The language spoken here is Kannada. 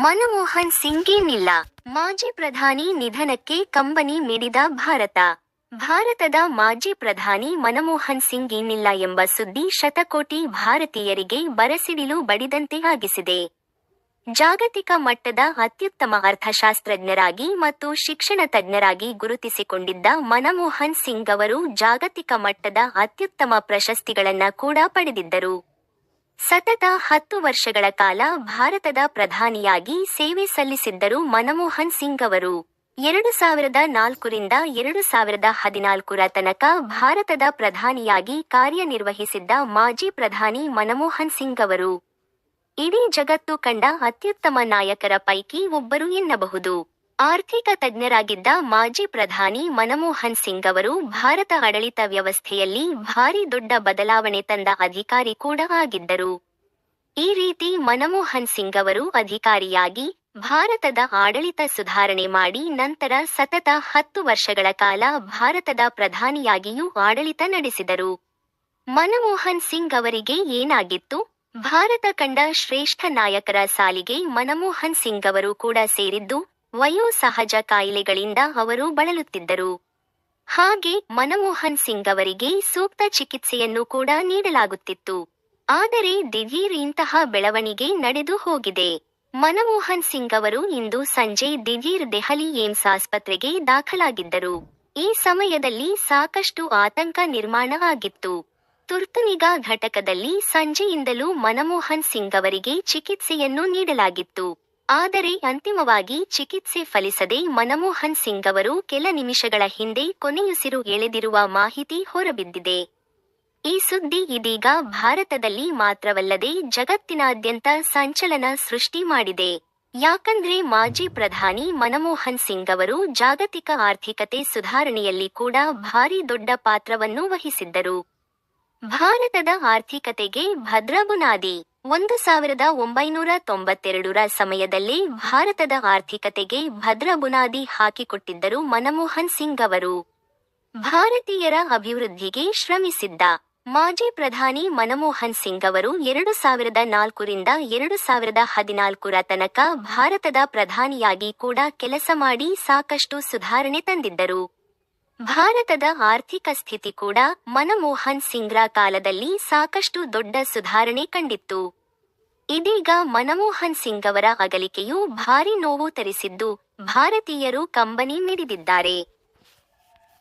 ಮನಮೋಹನ್ ಸಿಂಗೇನಿಲ್ಲ. ಮಾಜಿ ಪ್ರಧಾನಿ ನಿಧನಕ್ಕೆ ಕಂಬನಿ ಮಿಡಿದ ಭಾರತ. ಭಾರತದ ಮಾಜಿ ಪ್ರಧಾನಿ ಮನಮೋಹನ್ ಸಿಂಗ್ ಏನಿಲ್ಲ ಎಂಬ ಸುದ್ದಿ ಶತಕೋಟಿ ಭಾರತೀಯರಿಗೆ ಬರಸಿಡಿಲು ಬಡಿದಂತೆ ಆಗಿಸಿದೆ. ಜಾಗತಿಕ ಮಟ್ಟದ ಅತ್ಯುತ್ತಮ ಅರ್ಥಶಾಸ್ತ್ರಜ್ಞರಾಗಿ ಮತ್ತು ಶಿಕ್ಷಣ ತಜ್ಞರಾಗಿ ಗುರುತಿಸಿಕೊಂಡಿದ್ದ ಮನಮೋಹನ್ ಸಿಂಗ್ ಅವರು ಜಾಗತಿಕ ಮಟ್ಟದ ಅತ್ಯುತ್ತಮ ಪ್ರಶಸ್ತಿಗಳನ್ನ ಕೂಡ ಪಡೆದಿದ್ದರು. ಸತತ ಹತ್ತು ವರ್ಷಗಳ ಕಾಲ ಭಾರತದ ಪ್ರಧಾನಿಯಾಗಿ ಸೇವೆ ಸಲ್ಲಿಸಿದ್ದರು ಮನಮೋಹನ್ ಸಿಂಗ್ ಅವರು. ಎರಡು ಸಾವಿರದ ನಾಲ್ಕರಿಂದ ಎರಡು ಸಾವಿರದ ಹದಿನಾಲ್ಕರ ತನಕ ಭಾರತದ ಪ್ರಧಾನಿಯಾಗಿ ಕಾರ್ಯನಿರ್ವಹಿಸಿದ್ದ ಮಾಜಿ ಪ್ರಧಾನಿ ಮನಮೋಹನ್ ಸಿಂಗ್ ಅವರು. ಇಡೀ ಜಗತ್ತು ಕಂಡ ಅತ್ಯುತ್ತಮ ನಾಯಕರ ಪೈಕಿ ಒಬ್ಬರು ಎನ್ನಬಹುದು. ಆರ್ಥಿಕ ತಜ್ಞರಾಗಿದ್ದ ಮಾಜಿ ಪ್ರಧಾನಿ ಮನಮೋಹನ್ ಸಿಂಗ್ ಅವರು ಭಾರತ ಆಡಳಿತ ವ್ಯವಸ್ಥೆಯಲ್ಲಿ ಭಾರಿ ದೊಡ್ಡ ಬದಲಾವಣೆ ತಂದ ಅಧಿಕಾರಿ ಕೂಡ ಆಗಿದ್ದರು. ಈ ರೀತಿ ಮನಮೋಹನ್ ಸಿಂಗ್ ಅವರು ಅಧಿಕಾರಿಯಾಗಿ ಭಾರತದ ಆಡಳಿತ ಸುಧಾರಣೆ ಮಾಡಿ ನಂತರ ಸತತ ಹತ್ತು ವರ್ಷಗಳ ಕಾಲ ಭಾರತದ ಪ್ರಧಾನಿಯಾಗಿಯೂ ಆಡಳಿತ ನಡೆಸಿದರು. ಮನಮೋಹನ್ ಸಿಂಗ್ ಅವರಿಗೆ ಏನಾಗಿತ್ತು? ಭಾರತ ಕಂಡ ಶ್ರೇಷ್ಠ ನಾಯಕರ ಸಾಲಿಗೆ ಮನಮೋಹನ್ ಸಿಂಗ್ ಅವರು ಕೂಡ ಸೇರಿದ್ದು ವಯೋಸಹಜ ಕಾಯಿಲೆಗಳಿಂದ ಅವರು ಬಳಲುತ್ತಿದ್ದರು. ಹಾಗೆ ಮನಮೋಹನ್ ಸಿಂಗ್ ಅವರಿಗೆ ಸೂಕ್ತ ಚಿಕಿತ್ಸೆಯನ್ನು ಕೂಡ ನೀಡಲಾಗುತ್ತಿತ್ತು. ಆದರೆ ದಿಢೀರ್ ಇಂತಹ ಬೆಳವಣಿಗೆ ನಡೆದು ಹೋಗಿದೆ. ಮನಮೋಹನ್ ಸಿಂಗ್ ಅವರು ಇಂದು ಸಂಜೆ ದಿಢೀರ್ ದೆಹಲಿ ಏಮ್ಸ್ ಆಸ್ಪತ್ರೆಗೆ ದಾಖಲಾಗಿದ್ದರು. ಈ ಸಮಯದಲ್ಲಿ ಸಾಕಷ್ಟು ಆತಂಕ ನಿರ್ಮಾಣ ಆಗಿತ್ತು. ತುರ್ತುನಿಗಾ ಘಟಕದಲ್ಲಿ ಸಂಜೆಯಿಂದಲೂ ಮನಮೋಹನ್ ಸಿಂಗ್ ಅವರಿಗೆ ಚಿಕಿತ್ಸೆಯನ್ನು ನೀಡಲಾಗಿತ್ತು. ಆದರೆ ಅಂತಿಮವಾಗಿ ಚಿಕಿತ್ಸೆ ಫಲಿಸದೆ ಮನಮೋಹನ್ ಸಿಂಗ್ ಅವರು ಕೆಲ ನಿಮಿಷಗಳ ಹಿಂದೆ ಕೊನೆಯುಸಿರು ಎಳೆದಿರುವ ಮಾಹಿತಿ ಹೊರಬಿದ್ದಿದೆ. ಈ ಸುದ್ದಿ ಇದೀಗ ಭಾರತದಲ್ಲಿ ಮಾತ್ರವಲ್ಲದೆ ಜಗತ್ತಿನಾದ್ಯಂತ ಸಂಚಲನ ಸೃಷ್ಟಿ ಮಾಡಿದೆ. ಯಾಕಂದ್ರೆ ಮಾಜಿ ಪ್ರಧಾನಿ ಮನಮೋಹನ್ ಸಿಂಗ್ ಅವರು ಜಾಗತಿಕ ಆರ್ಥಿಕತೆ ಸುಧಾರಣೆಯಲ್ಲಿ ಕೂಡ ಭಾರಿ ದೊಡ್ಡ ಪಾತ್ರವನ್ನು ವಹಿಸಿದ್ದರು. ಭಾರತದ ಆರ್ಥಿಕತೆಗೆ ಭದ್ರ ಬುನಾದಿ ಒಂದು ಸಾವಿರದ ಒಂಬೈನೂರ ತೊಂಬತ್ತೆರಡರ ಸಮಯದಲ್ಲಿ ಭಾರತದ ಆರ್ಥಿಕತೆಗೆ ಭದ್ರ ಬುನಾದಿ ಹಾಕಿಕೊಟ್ಟಿದ್ದರು ಮನಮೋಹನ್ ಸಿಂಗ್ ಅವರು. ಭಾರತೀಯರ ಅಭಿವೃದ್ಧಿಗೆ ಶ್ರಮಿಸಿದ್ದ ಮಾಜಿ ಪ್ರಧಾನಿ ಮನಮೋಹನ್ ಸಿಂಗ್ ಅವರು ಎರಡು ಸಾವಿರದ ನಾಲ್ಕರಿಂದ ಎರಡು ಸಾವಿರದ ಹದಿನಾಲ್ಕರ ತನಕ ಭಾರತದ ಪ್ರಧಾನಿಯಾಗಿ ಕೂಡ ಕೆಲಸ ಮಾಡಿ ಸಾಕಷ್ಟು ಸುಧಾರಣೆ ತಂದಿದ್ದರು. ಭಾರತದ ಆರ್ಥಿಕ ಸ್ಥಿತಿ ಕೂಡ ಮನಮೋಹನ್ ಸಿಂಗ್ರ ಕಾಲದಲ್ಲಿ ಸಾಕಷ್ಟು ದೊಡ್ಡ ಸುಧಾರಣೆ ಕಂಡಿತ್ತು. ಇದೀಗ ಮನಮೋಹನ್ ಸಿಂಗ್ ಅವರ ಅಗಲಿಕೆಯು ಭಾರಿ ನೋವು ತರಿಸಿದ್ದು ಭಾರತೀಯರು ಕಂಬನಿ ಮಿಡಿದಿದ್ದಾರೆ.